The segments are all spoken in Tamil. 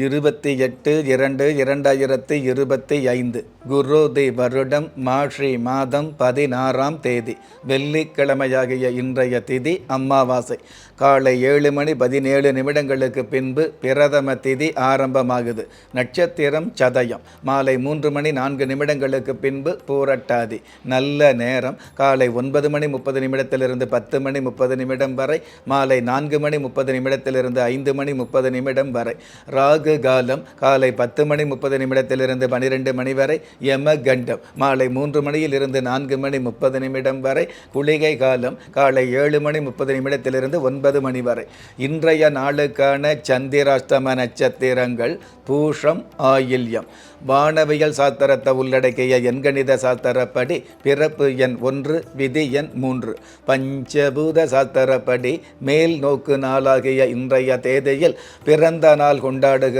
இருபத்தி எட்டு இரண்டு இரண்டாயிரத்தி இருபத்தி ஐந்து. குரோதி வருடம் மாஷி மாதம் பதினாறாம் தேதி வெள்ளிக்கிழமையாகிய இன்றைய திதி அம்மாவாசை. காலை ஏழு மணி பதினேழு நிமிடங்களுக்கு பின்பு பிரதம திதி ஆரம்பமாகுது. நட்சத்திரம் சதயம். மாலை மூன்று மணி நான்கு நிமிடங்களுக்கு பின்பு பூரட்டாதி. நல்ல நேரம். காலை ஒன்பது மணி முப்பது நிமிடத்திலிருந்து பத்து மணி முப்பது நிமிடம் வரை மாலை நான்கு மணி முப்பது நிமிடத்திலிருந்து ஐந்து மணி முப்பது நிமிடம் வரை. ராகு காலம் காலை பத்து மணி முப்பது நிமிடத்திலிருந்து பனிரெண்டு மணி வரை யம கண்டம் மாலை மூன்று மணியில் இருந்து நான்கு மணி முப்பது நிமிடம் வரை குளிகை காலம் காலை ஏழு மணி முப்பது நிமிடத்திலிருந்து ஒன்பது மணி வரை. இன்றைய நாளுக்கான சந்திராஷ்டம நட்சத்திரங்கள் பூஷம் ஆயில்யம். வானவியல் சாத்திரத்தை உள்ளடக்கிய எண்கணித சாத்திரப்படி பிறப்பு எண் ஒன்று விதி எண் மூன்று. பஞ்சபூத சாத்திரப்படி மேல் நோக்கு நாளாகிய இன்றைய தேதியில் பிறந்த நாள் கொண்டாடுகிற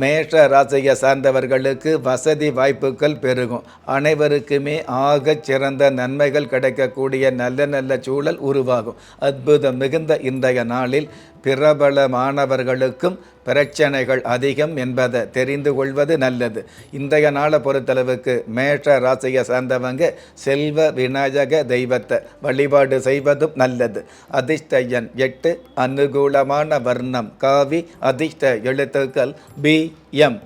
மேஷ ராசியை சார்ந்தவர்களுக்கு வசதி வாய்ப்புகள் பெருகும். அனைவருக்குமே ஆகச் சிறந்த நன்மைகள் கிடைக்கக்கூடிய நல்ல நல்ல சூழல் உருவாகும். அற்புதம் மிகுந்த இன்றைய நாளில் பிரபலமானவர்களுக்கும் பிரச்சனைகள் அதிகம் என்பதை தெரிந்து கொள்வது நல்லது. இன்றைய நாளை பொறுத்தளவுக்கு மேஷ ராசியை சார்ந்தவங்க செல்வ விநாயக தெய்வத்தை வழிபாடு செய்வதும் நல்லது. அதிர்ஷ்ட எண் எட்டு அனுகூலமான வர்ணம். காவி அதிர்ஷ்ட எழுத்துக்கள் பி எம்.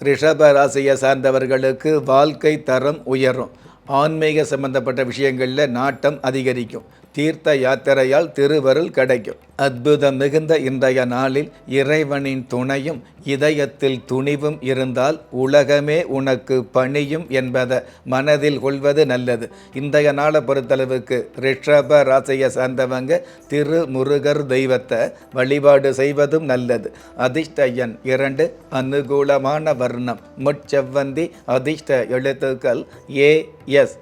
ரிஷப ராசியை சார்ந்தவர்களுக்கு வாழ்க்கை தரம் உயரும். ஆன்மீக சம்பந்தப்பட்ட விஷயங்களில் நாட்டம் அதிகரிக்கும். தீர்த்த யாத்திரையால் திருவருள் கிடைக்கும். அற்புதம் மிகுந்த இன்றைய நாளில் இறைவனின் துணையும் இதயத்தில் துணிவும் இருந்தால் உலகமே உனக்கு பணியும் என்பதை மனதில் கொள்வது நல்லது. இன்றைய நாளை பொறுத்தளவுக்கு ரிஷப ராசியை சார்ந்தவங்க திருமுருகர் தெய்வத்தை வழிபாடு செய்வதும் நல்லது. அதிர்ஷ்ட எண் இரண்டு அனுகூலமான வர்ணம். முட்செவ்வந்தி அதிர்ஷ்ட எழுத்துக்கள் ஏ எஸ்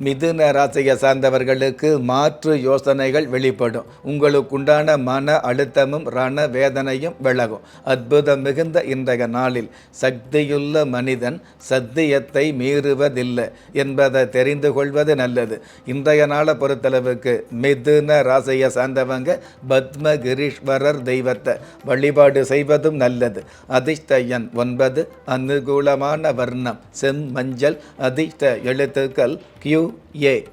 மிதுன ராசியை சார்ந்தவர்களுக்கு மாற்று யோசனைகள் வெளிப்படும். உங்களுக்குண்டான மன அழுத்தமும் ரண வேதனையும் விலகும். அற்புதம் மிகுந்த இன்றைய நாளில் சக்தியுள்ள மனிதன் சத்தியத்தை மீறுவதில்லை என்பதை தெரிந்து கொள்வது நல்லது. இன்றைய நாளை பொறுத்தளவுக்கு மிதுன ராசியை சார்ந்தவங்க பத்மகிரீஸ்வரர் தெய்வத்தை வழிபாடு செய்வதும் நல்லது. அதிர்ஷ்ட எண் ஒன்பது அனுகூலமான வர்ணம் செம் மஞ்சள் அதிர்ஷ்ட எழுத்துக்கள் கியூ ஏ.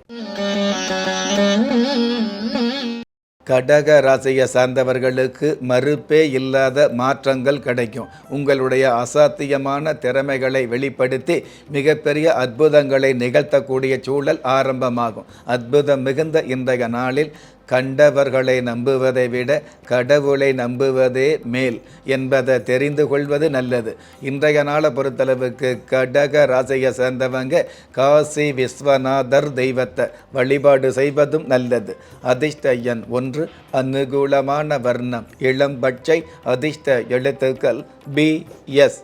கடக ராசியை சார்ந்தவர்களுக்கு மறுப்பே இல்லாத மாற்றங்கள் கிடைக்கும். உங்களுடைய அசாத்தியமான திறமைகளை வெளிப்படுத்தி மிகப்பெரிய அற்புதங்களை நிகழ்த்தக்கூடிய சூழல் ஆரம்பமாகும். அற்புதம் மிகுந்த இன்றைய நாளில் கண்டவர்களை நம்புவதை விட கடவுளை நம்புவதே மேல் என்பதை தெரிந்து கொள்வது நல்லது. இன்றைய நாளை பொறுத்தளவுக்கு கடக ராசியை சேர்ந்தவங்க காசி விஸ்வநாதர் தெய்வத்தை வழிபாடு செய்வதும் நல்லது. அதிர்ஷ்ட எண் ஒன்று அனுகூலமான வர்ணம். இளம் பச்சை அதிர்ஷ்ட எழுத்துக்கள் பி எஸ்.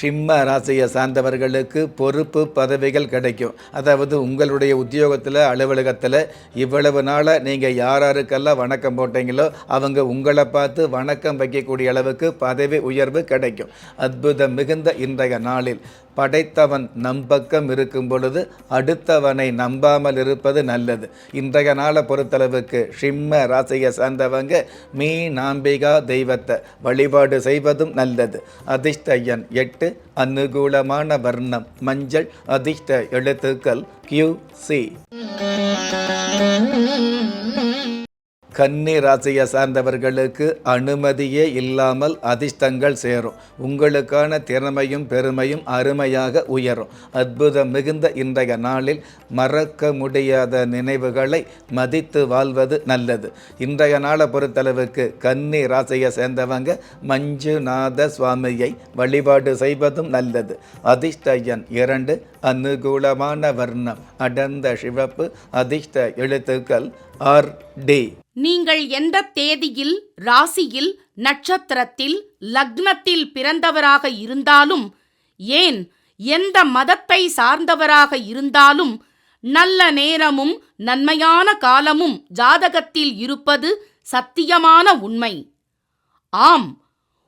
சிம்ம ராசியை சார்ந்தவர்களுக்கு பொறுப்பு பதவிகள் கிடைக்கும். அதாவது உங்களுடைய உத்தியோகத்தில் அலுவலகத்தில் இவ்வளவு நாளாக நீங்கள் யார் யாருக்கெல்லாம் வணக்கம் போட்டீங்களோ அவங்க உங்களை பார்த்து வணக்கம் வைக்கக்கூடிய அளவுக்கு பதவி உயர்வு கிடைக்கும். அற்புதம் மிகுந்த இன்றைய நாளில். படைத்தவன் நம் பக்கம் இருக்கும் பொழுது அடுத்தவனை நம்பாமல் இருப்பது நல்லது. இன்றைய நாளை பொறுத்தளவுக்கு ஷிம்ம ராசியை சார்ந்தவங்க மீ நாம்பிகா தெய்வத்தை வழிபாடு செய்வதும் நல்லது. அதிர்ஷ்ட எண் எட்டு எட்டு அனுகூலமான வர்ணம். மஞ்சள் அதிர்ஷ்ட எழுத்துக்கள் கியூ சி கன்னி ராசியை சார்ந்தவர்களுக்கு அனுமதியே இல்லாமல் அதிர்ஷ்டங்கள் சேரும். உங்களுக்கான திறமையும் பெருமையும் அருமையாக உயரும். அற்புதம் மிகுந்த இன்றைய நாளில் மறக்க முடியாத நினைவுகளை மதித்து வாழ்வது நல்லது. இன்றைய நாளை பொறுத்தளவுக்கு கன்னி ராசியை சேர்ந்தவங்க மஞ்சுநாத சுவாமியை வழிபாடு செய்வதும் நல்லது. அதிர்ஷ்ட எண் இரண்டு அனுகூலமான வர்ணம். அடர்ந்த சிவப்பு அதிர்ஷ்ட எழுத்துக்கள் ஆர் டி. நீங்கள் எந்த தேதியில் ராசியில் நட்சத்திரத்தில் லக்னத்தில் பிறந்தவராக இருந்தாலும் ஏன் எந்த மதத்தை சார்ந்தவராக இருந்தாலும் நல்ல நேரமும் நன்மையான காலமும் ஜாதகத்தில் இருப்பது சத்தியமான உண்மை. ஆம்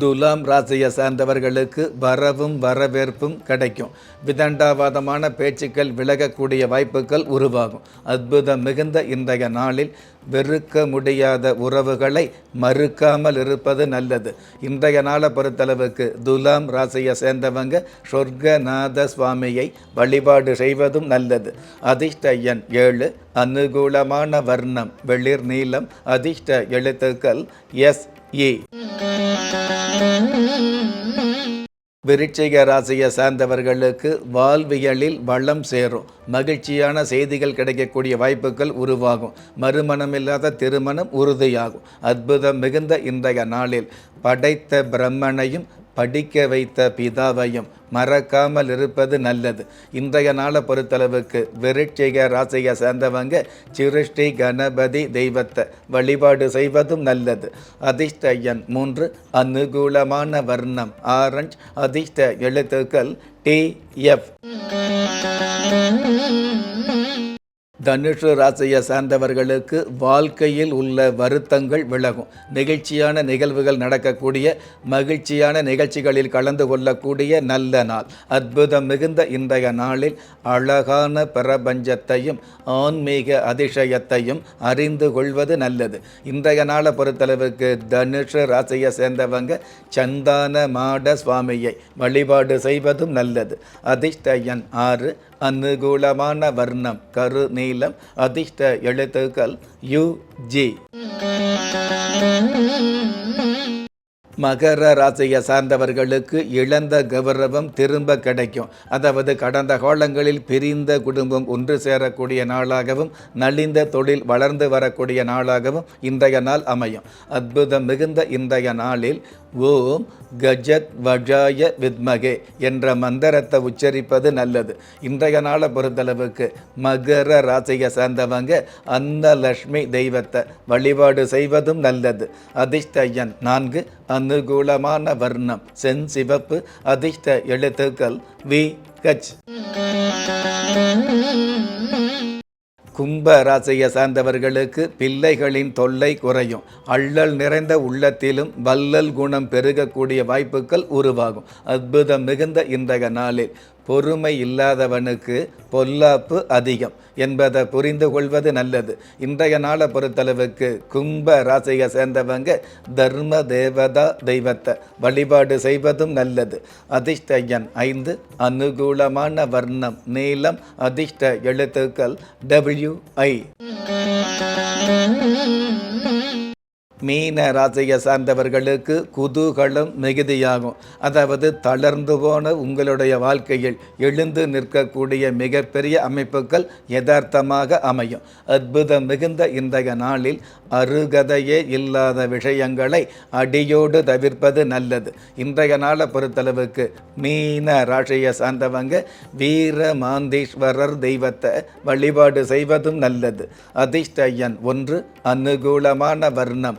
துலாம் ராசியை சார்ந்தவர்களுக்கு வரவும் வரவேற்பும் கிடைக்கும். விதண்டாவாதமான பேச்சுக்கள் விலகக்கூடிய வாய்ப்புகள் உருவாகும். அற்புதம் மிகுந்த இன்றைய நாளில் வெறுக்க முடியாத உறவுகளை மறுக்காமல் இருப்பது நல்லது. இன்றைய நாளை பொறுத்தளவுக்கு துலாம் ராசியை சேர்ந்தவங்க சொர்க்கநாத சுவாமியை வழிபாடு செய்வதும் நல்லது. அதிர்ஷ்ட எண் ஏழு அனுகூலமான வர்ணம் வெளிர் நீளம் அதிர்ஷ்ட எழுத்துக்கள் எஸ் ஏ. விருச்சிக ராசியை சார்ந்தவர்களுக்கு வாழ்வியலில் வளம் சேரும். மகிழ்ச்சியான செய்திகள் கிடைக்கக்கூடிய வாய்ப்புகள் உருவாகும். மறுமணமில்லாத திருமணம் உறுதியாகும். அற்புதம் மிகுந்த இன்றைய நாளில் படைத்த பிரம்மனையும் படிக்க வைத்த பிதாவையும் மறக்காமல் இருப்பது நல்லது. இன்றைய நாளை பொறுத்தளவுக்கு விருட்சிக ராசியை சேர்ந்தவங்க சிருஷ்டி கணபதி தெய்வத்தை வழிபாடு செய்வதும் நல்லது. அதிர்ஷ்ட எண் மூன்று அனுகூலமான வர்ணம். ஆரஞ்ச் அதிர்ஷ்ட எழுத்துக்கள் டி எஃப். தனுஷு ராசியை சார்ந்தவர்களுக்கு வாழ்க்கையில் உள்ள வருத்தங்கள் விலகும். நிகழ்ச்சியான நிகழ்வுகள் நடக்கக்கூடிய மகிழ்ச்சியான நிகழ்ச்சிகளில் கலந்து கொள்ளக்கூடிய நல்ல நாள். அற்புதம் மிகுந்த இன்றைய நாளில் அழகான பிரபஞ்சத்தையும் ஆன்மீக அதிசயத்தையும் அறிந்து கொள்வது நல்லது. இன்றைய நாளை பொறுத்தளவுக்கு தனுஷு ராசியை சேர்ந்தவங்க சந்தான மாட சுவாமியை வழிபாடு செய்வதும் நல்லது. அதிர்ஷ்டயன் ஆறு அனுகூலமான வர்ணம் கரு நீளம் அதிர்ஷ்ட எழுத்துக்கள் யு ஜி. மகர ராசியை சார்ந்தவர்களுக்கு இழந்த கௌரவம் திரும்ப கிடைக்கும். அதாவது கடந்த காலங்களில் பிரிந்த குடும்பம் ஒன்று சேரக்கூடிய நாளாகவும் நலிந்த தொழில் வளர்ந்து வரக்கூடிய நாளாகவும் இன்றைய நாள் அமையும். அற்புதம் மிகுந்த இன்றைய நாளில் ஓம் கஜத் வஜாய வித்மகே என்ற மந்திரத்தை உச்சரிப்பது நல்லது. இன்றைய நாளை பொறுத்தளவுக்கு மகர ராசியை சார்ந்தவங்க அன்னலக்ஷ்மி தெய்வத்தை வழிபாடு செய்வதும் நல்லது. அதிர்ஷ்டயன் நான்கு அனுகூலமான வர்ணம் செஞ்சிவப்பு அதிர்ஷ்ட எழுத்துக்கள் வி கச். கும்ப ராசியை சார்ந்தவர்களுக்கு பிள்ளைகளின் தொல்லை குறையும். அள்ளல் நிறைந்த உள்ளத்திலும் வல்லல் குணம் பெருகக்கூடிய வாய்ப்புகள் உருவாகும். அற்புதம் மிகுந்த இன்றைய நாளில். பொறுமை இல்லாதவனுக்கு பொல்லாப்பு அதிகம் என்பதை புரிந்து கொள்வது நல்லது. இன்றைய நாளை பொறுத்தளவுக்கு கும்ப ராசியை சேர்ந்தவங்க தர்ம தேவதா தெய்வத்தை வழிபாடு செய்வதும் நல்லது. அதிர்ஷ்ட எண் ஐந்து அனுகூலமான வர்ணம் நீளம் அதிர்ஷ்ட எழுத்துக்கள் டபிள்யூ ஐ மீன ராசியை சார்ந்தவர்களுக்கு குதூகலம் மிகுதியாகும். அதாவது தளர்ந்து போன உங்களுடைய வாழ்க்கையில் எழுந்து நிற்கக்கூடிய மிகப்பெரிய அமைப்புகள் யதார்த்தமாக அமையும். அற்புதம் மிகுந்த இன்றைய நாளில் அருகதையே இல்லாத விஷயங்களை அடியோடு தவிர்ப்பது நல்லது. இன்றைய நாளை பொறுத்தளவுக்கு மீன ராசியை சார்ந்தவங்க வீர மாந்தீஸ்வரர் தெய்வத்தை வழிபாடு செய்வதும் நல்லது. அதிர்ஷ்ட எண் ஒன்று அனுகூலமான வர்ணம்.